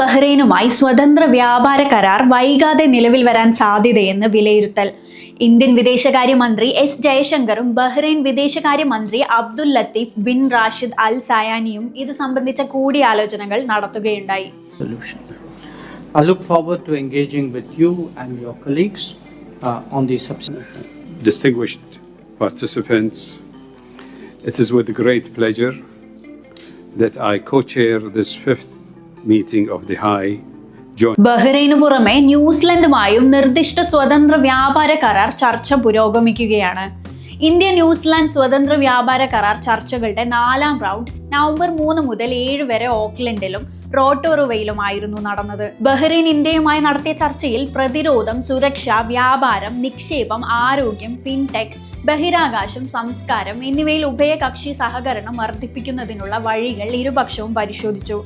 ബഹ്റൈനുമായി സ്വതന്ത്ര വ്യാപാര കരാർ വൈകാതെ നിലവിൽ വരാൻ സാധ്യതയെന്ന് വിലയിരുത്തൽ. ഇന്ത്യൻ വിദേശകാര്യമന്ത്രി എസ് ജയശങ്കറും ബഹ്റൈൻ വിദേശകാര്യമന്ത്രി Abdul Latif bin Rashid Al സയാനിയും ഇത് സംബന്ധിച്ച കൂടിയാലോചനകൾ നടത്തുകയുണ്ടായി. That I co-chair this fifth meeting of the High ബഹ്റൈനു പുറമെ ന്യൂസിലൻഡുമായും നിർദ്ദിഷ്ട സ്വതന്ത്ര വ്യാപാര കരാർ ചർച്ച പുരോഗമിക്കുകയാണ്. ഇന്ത്യ ന്യൂസിലാൻഡ് സ്വതന്ത്ര വ്യാപാര കരാർ ചർച്ചകളുടെ നാലാം റൗണ്ട് നവംബർ മൂന്ന് മുതൽ ഏഴ് വരെ ഓക്ലൻഡിലും റോട്ടോറുവയിലുമായിരുന്നു നടന്നത്. ബഹ്റൈൻ ഇന്ത്യയുമായി നടത്തിയ ചർച്ചയിൽ പ്രതിരോധം സുരക്ഷ വ്യാപാരം നിക്ഷേപം ആരോഗ്യം ഫിൻടെക് ബഹിരാകാശം സംസ്കാരം എന്നിവയിൽ ഉഭയകക്ഷി സഹകരണം വർദ്ധിപ്പിക്കുന്നതിനുള്ള വഴികൾ ഇരുപക്ഷവും പരിശോധിച്ചു.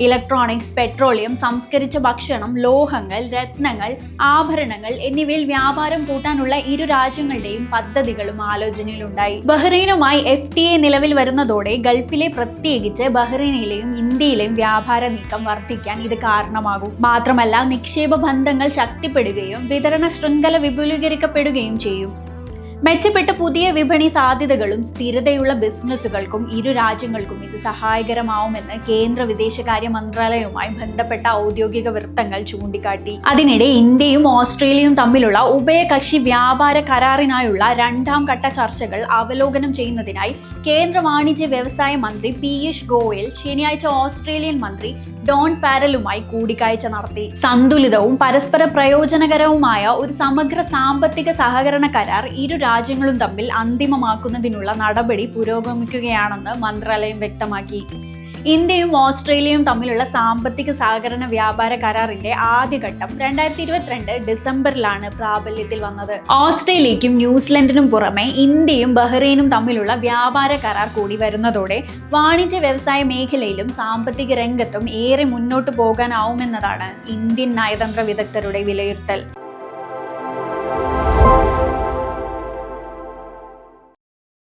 ഇലക്ട്രോണിക്സ് പെട്രോളിയം സംസ്കരിച്ച ഭക്ഷണം ലോഹങ്ങൾ രത്നങ്ങൾ ആഭരണങ്ങൾ എന്നിവയിൽ വ്യാപാരം കൂട്ടാനുള്ള ഇരു രാജ്യങ്ങളുടെയും പദ്ധതികളും ആലോചനയിലുണ്ടായി. ബഹ്റൈനുമായി എഫ് ടി എ നിലവിൽ വരുന്നതോടെ ഗൾഫിലെ പ്രത്യേകിച്ച് ബഹ്റൈനിലെയും ഇന്ത്യയിലെയും വ്യാപാര നീക്കം വർദ്ധിക്കാൻ ഇത് കാരണമാകും. മാത്രമല്ല നിക്ഷേപ ബന്ധങ്ങൾ ശക്തിപ്പെടുകയും വിതരണ ശൃംഖല വിപുലീകരിക്കപ്പെടുകയും ചെയ്യും. മെച്ചപ്പെട്ട പുതിയ വിപണി സാധ്യതകളും സ്ഥിരതയുള്ള ബിസിനസ്സുകൾക്കും ഇരു രാജ്യങ്ങൾക്കും ഇത് സഹായകരമാവുമെന്ന് കേന്ദ്ര വിദേശകാര്യ മന്ത്രാലയവുമായി ബന്ധപ്പെട്ട ഔദ്യോഗിക വൃത്തങ്ങൾ ചൂണ്ടിക്കാട്ടി. അതിനിടെ ഇന്ത്യയും ഓസ്ട്രേലിയയും തമ്മിലുള്ള ഉഭയകക്ഷി വ്യാപാര കരാറിനായുള്ള രണ്ടാം ഘട്ട ചർച്ചകൾ അവലോകനം ചെയ്യുന്നതിനായി കേന്ദ്ര വാണിജ്യ വ്യവസായ മന്ത്രി പീയൂഷ് ഗോയൽ ശനിയാഴ്ച ഓസ്ട്രേലിയൻ മന്ത്രി ഡോൺ പാരലുമായി കൂടിക്കാഴ്ച നടത്തി. സന്തുലിതവും പരസ്പര പ്രയോജനകരവുമായ ഒരു സമഗ്ര സാമ്പത്തിക സഹകരണ കരാർ ഇരു രാജ്യങ്ങളും തമ്മിൽ അന്തിമമാക്കുന്നതിനുള്ള നടപടി പുരോഗമിക്കുകയാണെന്ന് മന്ത്രാലയം വ്യക്തമാക്കി. ഇന്ത്യയും ഓസ്ട്രേലിയയും തമ്മിലുള്ള സാമ്പത്തിക സഹകരണ വ്യാപാര കരാറിന്റെ ആദ്യഘട്ടം രണ്ടായിരത്തി ഇരുപത്തിരണ്ട് ഡിസംബറിലാണ് പ്രാബല്യത്തിൽ വന്നത്. ഓസ്ട്രേലിയക്കും ന്യൂസിലൻഡിനും പുറമെ ഇന്ത്യയും ബഹ്റൈനും തമ്മിലുള്ള വ്യാപാര കരാർ കൂടി വരുന്നതോടെ വാണിജ്യ വ്യവസായ മേഖലയിലും സാമ്പത്തിക രംഗത്തും ഏറെ മുന്നോട്ട് പോകാനാവുമെന്നതാണ് ഇന്ത്യൻ നയതന്ത്ര വിദഗ്ധരുടെ വിലയിരുത്തൽ.